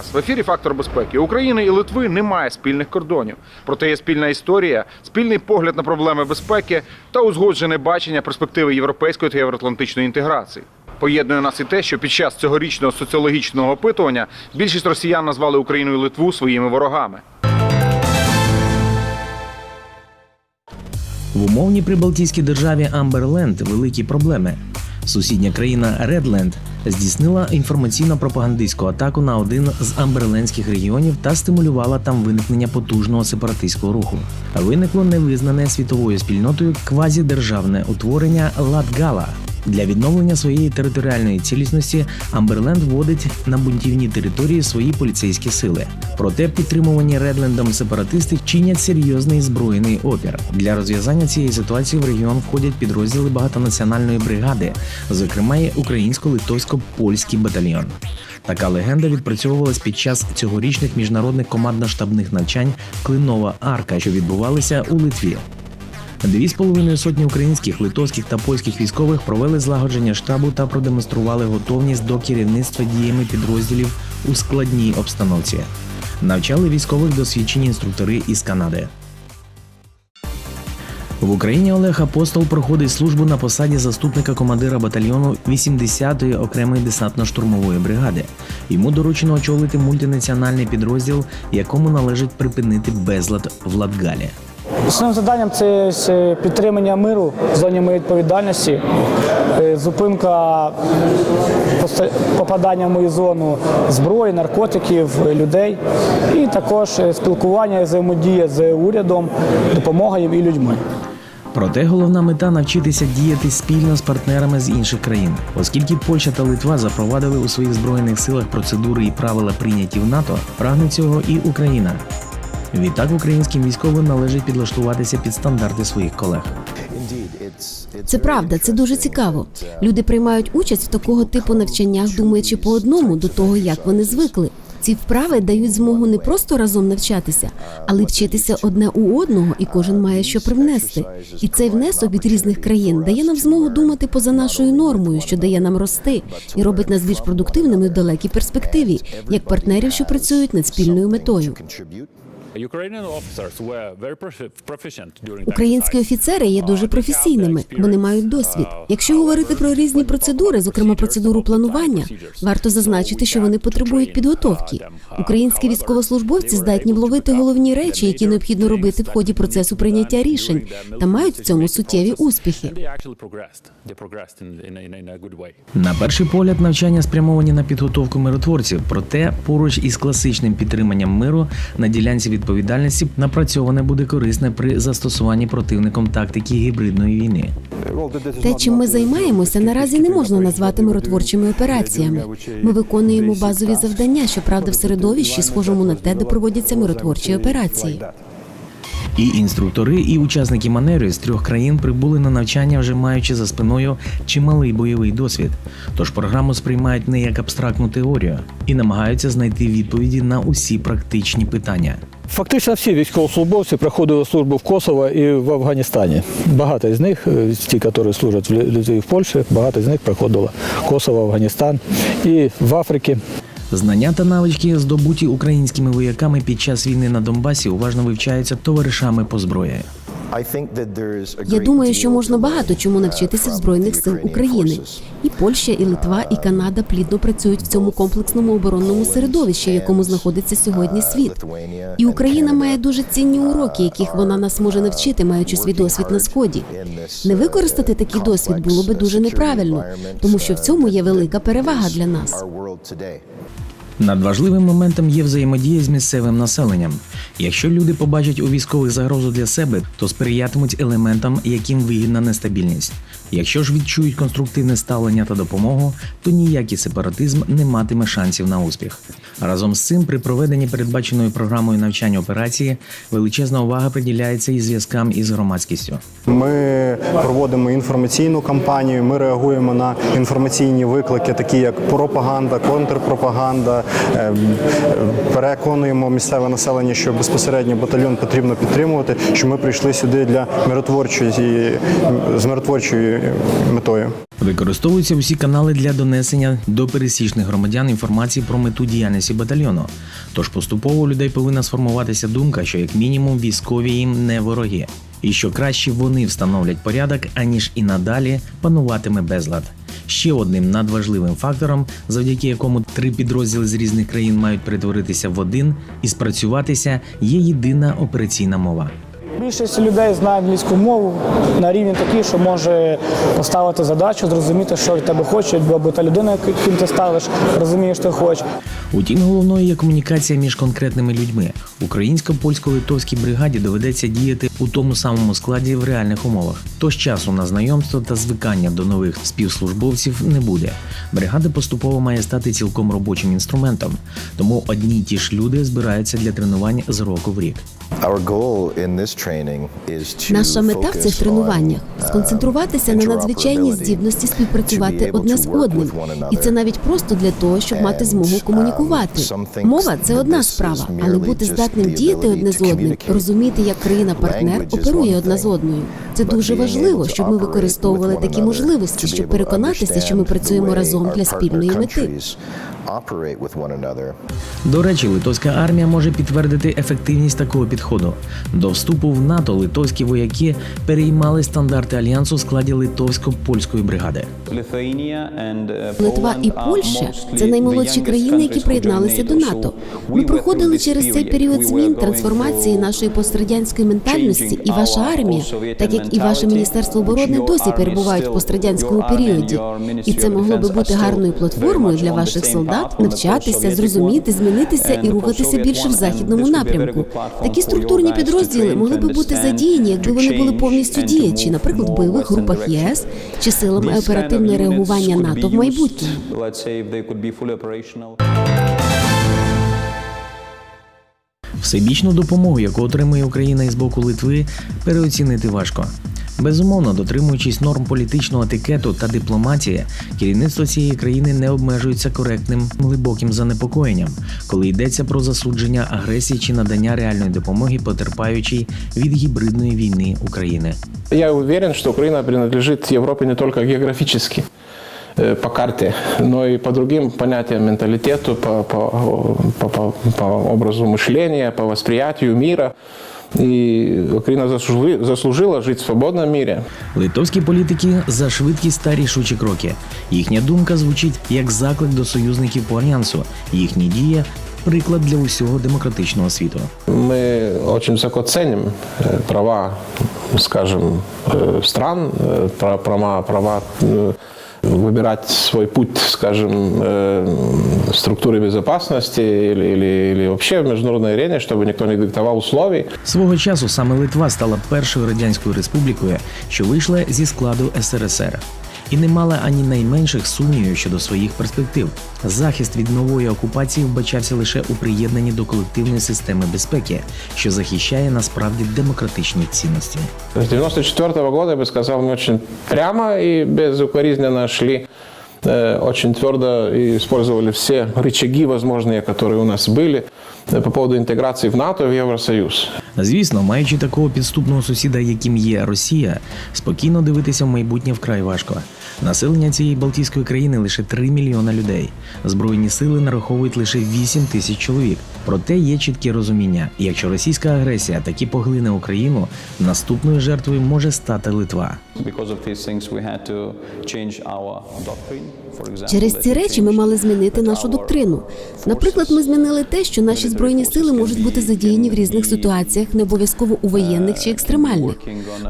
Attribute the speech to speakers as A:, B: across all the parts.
A: Вас в ефірі Фактор безпеки. України і Литви немає спільних кордонів. Проте є спільна історія, спільний погляд на проблеми безпеки та узгоджене бачення перспективи європейської та євроатлантичної інтеграції. Поєднує нас і те, що під час цьогорічного соціологічного опитування більшість росіян назвали Україну і Литву своїми ворогами.
B: В умовній прибалтійській державі Амберленд великі проблеми. Сусідня країна Редленд здійснила інформаційно-пропагандистську атаку на один з амберлендських регіонів та стимулювала там виникнення потужного сепаратистського руху. Виникло невизнане світовою спільнотою квазідержавне утворення Латгала. Для відновлення своєї територіальної цілісності Амберленд вводить на бунтівні території свої поліцейські сили. Проте підтримувані Редлендом сепаратисти чинять серйозний збройний опір. Для розв'язання цієї ситуації в регіон входять підрозділи багатонаціональної бригади, зокрема і українсько-литовсько-польський батальйон. Така легенда відпрацьовувалась під час цьогорічних міжнародних командно-штабних навчань Клинова арка, що відбувалися у Литві. Дві з половиною сотні українських, литовських та польських військових провели злагодження штабу та продемонстрували готовність до керівництва діями підрозділів у складній обстановці. Навчали військових досвідчені інструктори із Канади. В Україні Олег Апостол проходить службу на посаді заступника командира батальйону 80-ї окремої десантно-штурмової бригади. Йому доручено очолити мультинаціональний підрозділ, якому належить припинити безлад в Латгалі.
C: Основним завданням це е, підтримання миру в зоні моєї відповідальності, е, зупинка попадання в мою зону зброї, наркотиків, е, людей, і також спілкування і взаємодія з урядом, допомога їм і людьми.
B: Проте головна мета навчитися діяти спільно з партнерами з інших країн, оскільки Польща та Литва запровадили у своїх збройних силах процедури і правила прийняті в НАТО, прагне цього і Україна. Відтак українським військовим належить підлаштуватися під стандарти своїх колег.
D: Це правда, це дуже цікаво. Люди приймають участь в такого типу навчаннях, думаючи по одному до того, як вони звикли. Ці вправи дають змогу не просто разом навчатися, але вчитися одне у одного, і кожен має що привнести. І цей внесок від різних країн дає нам змогу думати поза нашою нормою, що дає нам рости, і робить нас більш продуктивними в далекій перспективі, як партнерів, що працюють над спільною метою.
E: Ukrainian officers were very profi- proficient during that
D: Українські офіцери є дуже професійними. Вони мають досвід. Якщо говорити про різні процедури, зокрема процедуру планування, варто зазначити, що вони потребують підготовки. Українські військовослужбовці здатні вловити головні речі, які необхідно робити в ході процесу прийняття рішень, та мають в цьому суттєві успіхи.
B: На перший погляд, навчання спрямовані на підготовку миротворців, проте поруч із класичним підтриманням миру на ділянці відповідальності напрацьоване буде корисне при застосуванні противником тактики гібридної війни.
D: Те, чим ми займаємося, наразі не можна назвати миротворчими операціями. Ми виконуємо базові завдання, щоправда, в середовищі, схожому на те, де проводяться миротворчі операції.
B: І інструктори, і учасники маневрів з трьох країн прибули на навчання, вже маючи за спиною чималий бойовий досвід. Тож програму сприймають не як абстрактну теорію і намагаються знайти відповіді на усі практичні питання.
C: Фактично всі військовослужбовці проходили службу в Косово і в Афганістані. Багато з них, е, ті, які служать в Литві в Польщі, багато з них проходило Косово, Афганістан і в Африці.
B: Знання та навички, здобуті українськими вояками під час війни на Донбасі, уважно вивчаються товаришами по зброї.
D: Я думаю, що можна багато чому навчитися в збройних сил України. І Польща, і Литва, і Канада плідно працюють в цьому комплексному оборонному середовищі, в якому знаходиться сьогодні світ. І Україна має дуже цінні уроки, яких вона нас може навчити, маючи свій досвід на сході. Не використати такий досвід було би дуже неправильно, тому що в цьому є велика перевага для нас.
B: Надважливим моментом є взаємодія з місцевим населенням. Якщо люди побачать у військових загрозу для себе, то сприятимуть елементам, яким вигідна нестабільність. Якщо ж відчують конструктивне ставлення та допомогу, то ніякий сепаратизм не матиме шансів на успіх. Разом з цим, при проведенні передбаченої програмою навчання операції, величезна увага приділяється і зв'язкам із громадськістю.
F: Ми проводимо інформаційну кампанію. Ми реагуємо на інформаційні виклики, такі як пропаганда, контрпропаганда. Е, е, Переконуємо місцеве населення, що безпосередньо батальйон потрібно підтримувати. Що ми прийшли сюди для миротворчої з миротворчою е, метою.
B: Використовуються усі канали для донесення до пересічних громадян інформації про мету діяльності батальйону. Тож поступово у людей повинна сформуватися думка, що як мінімум військові їм не вороги, і що краще вони встановлять порядок, аніж і надалі пануватиме безлад. Ще одним надважливим фактором, завдяки якому три підрозділи з різних країн мають перетворитися в один і спрацюватися, є єдина операційна мова.
C: Більшість людей знає англійську мову на рівні такий, що може поставити задачу, зрозуміти, що від тебе хочуть, бо та людина, яким ти ставиш, розуміє, що хочеш.
B: Утім, головною є комунікація між конкретними людьми. Українсько-польсько-литовській бригаді доведеться діяти у тому самому складі в реальних умовах. Тож часу на знайомство та звикання до нових співслужбовців не буде. Бригада поступово має стати цілком робочим інструментом, тому одні й ті ж люди збираються для тренувань з року в рік.
D: Наша мета в цих тренуваннях
G: uh,
D: сконцентруватися на надзвичайній здібності співпрацювати одне з одним, і це навіть просто для того, щоб мати змогу
G: um,
D: комунікувати. Мова це одна справа, але бути здатним діяти одне з одним, розуміти, як країна-партнер оперує одна з одною. Це дуже важливо, щоб ми використовували такі можливості, щоб переконатися, що ми працюємо разом для спільної мети.
G: Countries operate with one another.
B: До речі, литовська армія може підтвердити ефективність такого підходу. До вступу в НАТО литовські вояки переймали стандарти альянсу в складі литовсько-польської бригади.
D: Литва і Польща це наймолодші країни, які приєдналися до НАТО. Ми проходили через цей період змін трансформації нашої пострадянської ментальності, і ваша армія, так як і ваше міністерство оборони, досі перебувають в пострадянському періоді. І це могло би бути гарною платформою для ваших солдат навчатися, зрозуміти, змінитися і рухатися більше в західному напрямку. Такі структурні підрозділи могли би бути задіяні, якби вони були повністю діячі, наприклад, в бойових групах ЄС чи силами оперативного реагування НАТО в майбутньому.
B: Всебічну допомогу, яку отримує Україна із боку Литви, переоцінити важко. Безумовно, дотримуючись норм політичного етикету та дипломатії, керівництво цієї країни не обмежується коректним глибоким занепокоєнням, коли йдеться про засудження агресії чи надання реальної допомоги потерпаючій від гібридної війни України.
H: Я уверен, что Украина принадлежит Европе не только географически э, по карте, но и по другим понятиям менталитету, по, по, по, по образу мышления, по восприятию мира. И Украина заслужила, заслужила жить в свободном мире.
B: Литовські політики за швидкість та рішучі кроки. Їхня думка звучить як заклик до союзників по альянсу. Їхні дії приклад для усього демократичного світу.
H: Мы очень высоко ценим э, права, скажем, э, стран, э, пра- права, права э, выбирать свой путь, скажем, э, структуры безопасности или, или, или вообще в международной арене, чтобы никто не диктовал условий.
B: Свого часу саме Литва стала першою радянською республікою, що вийшла зі складу СРСР. І не мала ані найменших сумнівів щодо своїх перспектив. Захист від нової окупації вбачався лише у приєднанні до колективної системи безпеки, що захищає насправді демократичні цінності.
H: С 94 года, я бы сказал, мы очень прямо и безукоризненно шли э, очень твердо и использовали все рычаги возможные, которые у нас были э, по поводу интеграции в НАТО и в Евросоюз.
B: Звісно, маючи такого підступного сусіда, яким є Росія, спокійно дивитися в майбутнє вкрай важко. Населення цієї Балтійської країни лише 3 мільйона людей. Збройні сили нараховують лише 8 тисяч чоловік. Проте є чітке розуміння: якщо російська агресія таки поглине Україну, наступною жертвою може стати Литва.
D: Через ці речі ми мали змінити нашу доктрину. Наприклад, ми змінили те, що наші збройні сили можуть бути задіяні в різних ситуаціях, не обов'язково у воєнних чи екстремальних.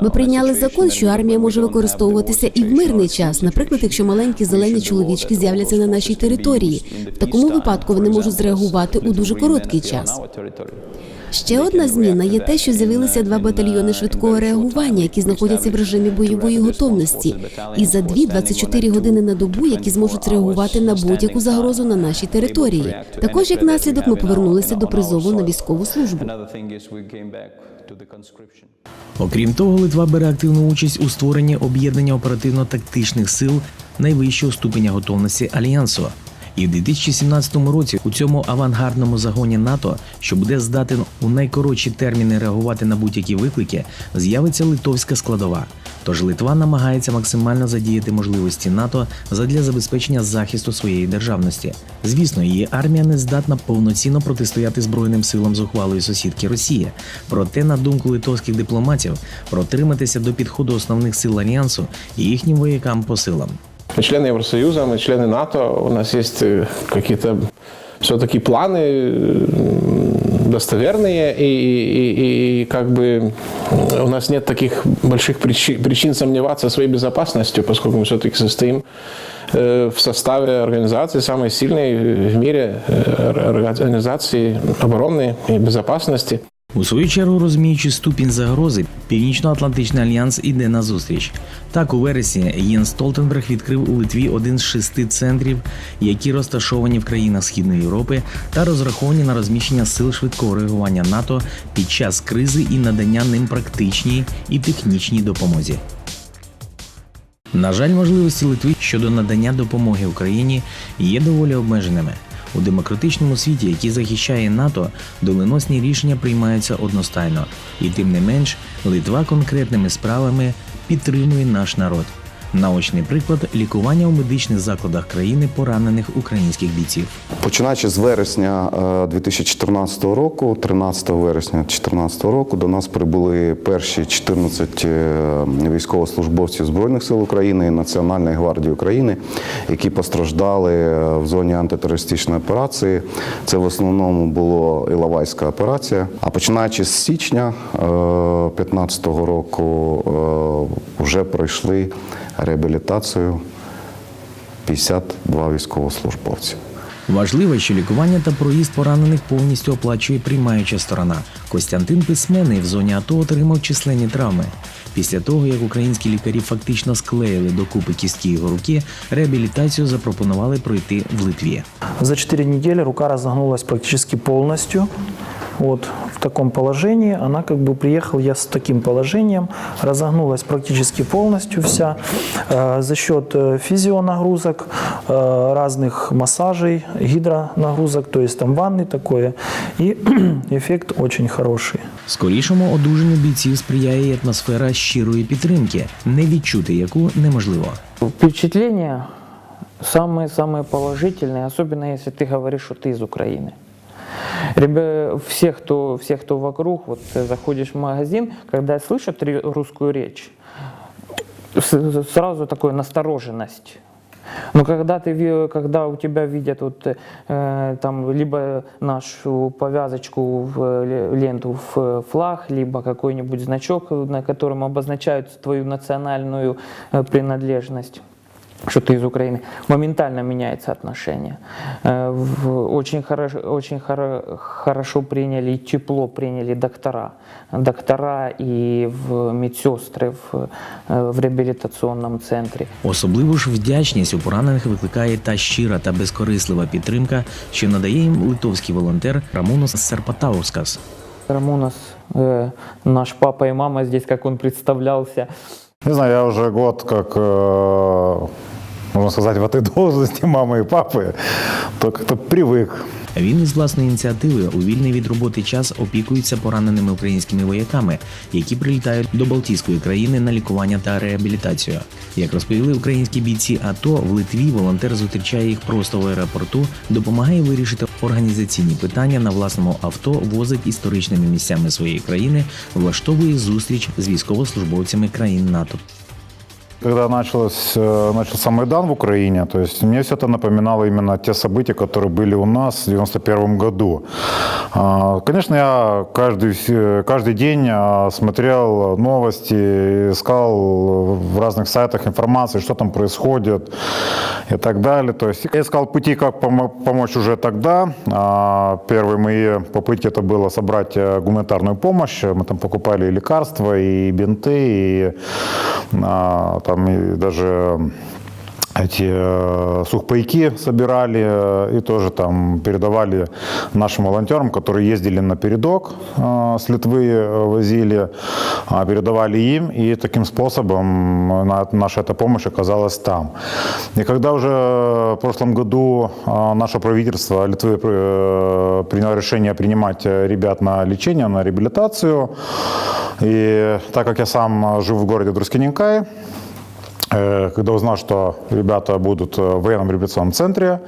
D: Ми прийняли закон, що армія може використовуватися і в мирний час. Наприклад, якщо маленькі зелені чоловічки з'являться на нашій території, в такому випадку вони можуть зреагувати у дуже короткий час. Ще одна зміна є те, що з'явилися два батальйони швидкого реагування, які знаходяться в режимі бойової готовності, і за 2-24 години на добу, які зможуть реагувати на будь-яку загрозу на нашій території. Також як наслідок ми повернулися до призову на військову службу.
B: Окрім того, Литва бере активну участь у створенні об'єднання оперативно-тактичних сил найвищого ступеня готовності альянсу. І в 2017 році у цьому авангардному загоні НАТО, що буде здатен у найкоротші терміни реагувати на будь-які виклики, з'явиться литовська складова. Тож Литва намагається максимально задіяти можливості НАТО задля забезпечення захисту своєї державності. Звісно, її армія не здатна повноцінно протистояти збройним силам зухвалої сусідки Росії. Проте, на думку литовських дипломатів, протриматися до підходу основних сил альянсу і їхнім воякам по силам.
H: Мы члены Евросоюза, мы члены НАТО, у нас есть э, какие-то все-таки планы достоверные, и, и- и- и как бы у нас нет таких больших причи- причин сомневаться в своей безопасности, поскольку мы все-таки состоим э, в составе организации самой сильной в мире э, организации обороны и безопасности.
B: У свою чергу, розуміючи ступінь загрози, Північно-Атлантичний альянс іде на зустріч. Так, у вересні Єн Столтенберг відкрив у Литві один з шести центрів, які розташовані в країнах Східної Європи та розраховані на розміщення сил швидкого реагування НАТО під час кризи і надання ним практичній і технічній допомозі. На жаль, можливості Литви щодо надання допомоги Україні є доволі обмеженими. У демократичному світі, який захищає НАТО, доленосні рішення приймаються одностайно, і тим не менш Литва конкретними справами підтримує наш народ. Наочний приклад лікування у медичних закладах країни поранених українських бійців.
I: Починаючи з вересня е, 2014 року, 13 вересня 2014 року, до нас прибули перші 14 е, військовослужбовців Збройних сил України і Національної гвардії України, які постраждали е, в зоні антитерористичної операції. Це в основному була Іловайська операція. А починаючи з січня 2015 року, е, вже пройшли реабілітацію 52 військовослужбовці.
B: Важливо, що лікування та проїзд поранених повністю оплачує приймаюча сторона. Костянтин Письменний в зоні АТО отримав численні травми. Після того, як українські лікарі фактично склеїли докупи кістки його руки, реабілітацію запропонували пройти в Литві.
J: За 4 недели рука разогнулась практически полностью Вот в таком положении она как бы приехал я с таким положением, разогнулась практически полностью вся Э, за счет э, физионагрузок, э, разных массажей, гидронагрузок, то есть там ванны такое, и эффект очень хороший.
B: Скорішому одужанню бійців сприяє і атмосфера щирої підтримки, не відчути яку неможливо.
K: Впечатления самые-самые положительные, особенно если ты говоришь, что ты из Украины. Ребя- все, кто, все, кто вокруг, вот ты заходишь в магазин, когда слышат русскую речь, сразу такая настороженность. Но когда ты, когда у тебя видят вот э, там либо нашу повязочку в ле- ленту в флаг, либо какой-нибудь значок, на котором обозначают твою национальную э, принадлежность, что ты из Украины, моментально меняется отношение. Э, в- Очень, хорошо, очень хоро- хорошо приняли и тепло приняли доктора. Доктора и в медсестры в, э, в реабилитационном центре.
B: Особливу ж вдячність у поранених викликає та щира та безкорислива підтримка, що надає їм литовський волонтер Рамонос Серпатаускас.
K: Рамонос, э, наш папа и мама здесь, как он представлялся,
L: Не знаю, я уже год как, э, можно сказать, в этой должности мамы и папы, то как-то привык.
B: Він із власної ініціативи у вільний від роботи час опікується пораненими українськими вояками, які прилітають до Балтійської країни на лікування та реабілітацію. Як розповіли українські бійці АТО, в Литві волонтер зустрічає їх просто в аеропорту, допомагає вирішити організаційні питання на власному авто, возить історичними місцями своєї країни, влаштовує зустріч з військовослужбовцями країн НАТО.
L: Когда началось, э, начался Майдан в Украине, то есть мне все это напоминало именно те события, которые были у нас в 91 году. А, Конечно, я каждый, фи- каждый день а, смотрел новости, искал в разных сайтах информации, что там происходит и так далее. То есть я искал пути, как помо- помочь уже тогда. А, Первые мои попытки это было собрать э, гуманитарную помощь. Мы там покупали и лекарства, и бинты, и а, там и даже эти э, сухпайки собирали э, и тоже там передавали нашим волонтерам, которые ездили на передок э, с Литвы, возили, а, передавали им, и таким способом на- наша эта помощь оказалась там. И когда уже в прошлом году наше правительство Литвы приняло решение принимать ребят на лечение, на реабилитацию, и так как я сам живу в городе Друскиненкай, Когда узнал, что ребята будут э, в военном реабилитационном центре,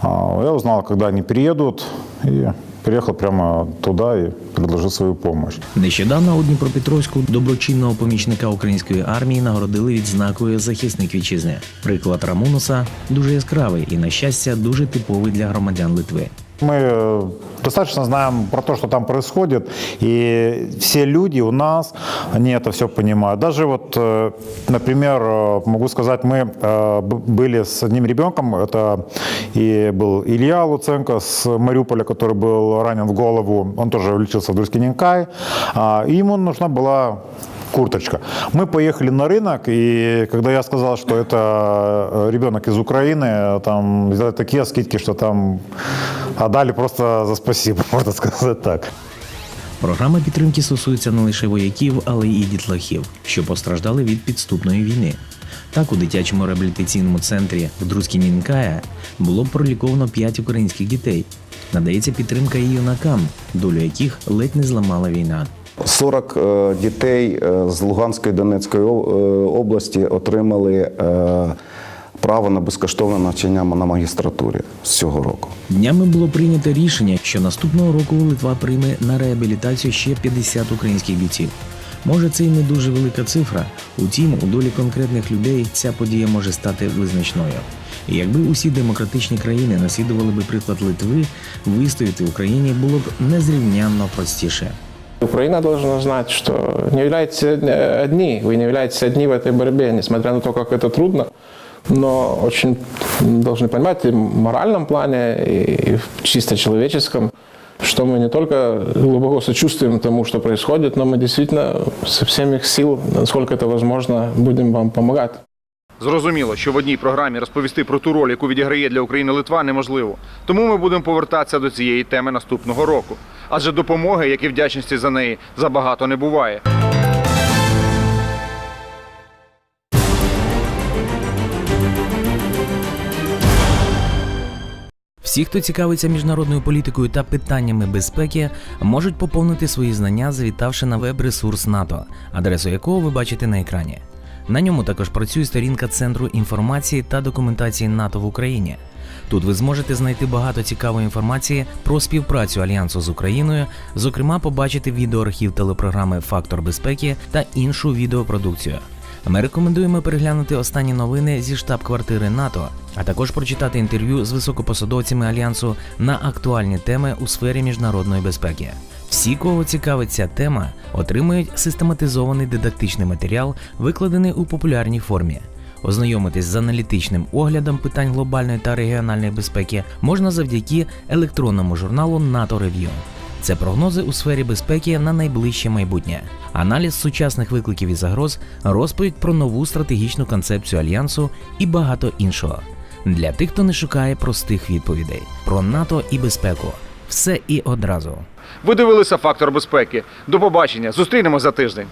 L: а, я узнал, когда они приедут, и приехал прямо туда и предложил свою помощь.
B: Нещодавно у Дніпропетровську доброчинного помічника української армії нагородили відзнакою захисник вітчизни. Приклад Рамонуса дуже яскравий і, на щастя, дуже типовий для громадян Литви.
L: Мы э, достаточно знаем про то, что там происходит, и все люди у нас, они это все понимают. Даже вот, э, например, э, могу сказать, мы э, б- были с одним ребенком, это и был Илья Луценко с Мариуполя, который был ранен в голову, он тоже лечился в Друскиненкай, а, и ему нужна была курточка. Мы поехали на рынок, и когда я сказал, что это э, ребенок из Украины, там сделали такие скидки, что там отдали просто за спасибо, можно сказать так.
B: Програма підтримки стосується не лише вояків, але й дітлахів, що постраждали від підступної війни. Так, у дитячому реабілітаційному центрі в Друскінінкая було проліковано 5 українських дітей. Надається підтримка і юнакам, долю яких ледь не зламала війна.
I: 40 е, дітей е, з Луганської Донецької е, області отримали право на безкоштовне навчання на магістратурі з цього року.
B: Днями було прийнято рішення, що наступного року Литва прийме на реабілітацію ще 50 українських бійців. Може, це й не дуже велика цифра, утім, у долі конкретних людей ця подія може стати визначною. Якби усі демократичні країни наслідували би приклад Литви, вистояти Україні було б незрівнянно простіше.
H: Украина должна знать, что не являетесь э, одни, вы не являетесь одни в этой борьбе, несмотря на то, как это трудно, но очень должны понимать и в моральном плане, и в чисто человеческом, что мы не только глубоко сочувствуем тому, что происходит, но мы действительно со всех их сил, насколько это возможно, будем вам помогать.
A: Зрозуміло, що в одній програмі розповісти про ту роль, яку відіграє для України Литва, неможливо. Тому ми будемо повертатися до цієї теми наступного року. Адже допомоги, як і вдячності за неї, забагато не буває.
B: Всі, хто цікавиться міжнародною політикою та питаннями безпеки, можуть поповнити свої знання, завітавши на веб-ресурс НАТО, адресу якого ви бачите на екрані. На ньому також працює сторінка Центру інформації та документації НАТО в Україні. Тут ви зможете знайти багато цікавої інформації про співпрацю альянсу з Україною, зокрема, побачити відеоархів телепрограми Фактор безпеки та іншу відеопродукцію. Ми рекомендуємо переглянути останні новини зі штаб-квартири НАТО, а також прочитати інтерв'ю з високопосадовцями альянсу на актуальні теми у сфері міжнародної безпеки. Всі, кого цікавить ця тема, отримують систематизований дидактичний матеріал, викладений у популярній формі. Ознайомитись з аналітичним оглядом питань глобальної та регіональної безпеки можна завдяки електронному журналу НАТО Review. Це прогнози у сфері безпеки на найближче майбутнє, аналіз сучасних викликів і загроз, розповідь про нову стратегічну концепцію альянсу і багато іншого. Для тих, хто не шукає простих відповідей про НАТО і безпеку. Все і одразу.
A: Ви дивилися фактор безпеки. До побачення. Зустрінемось за тиждень.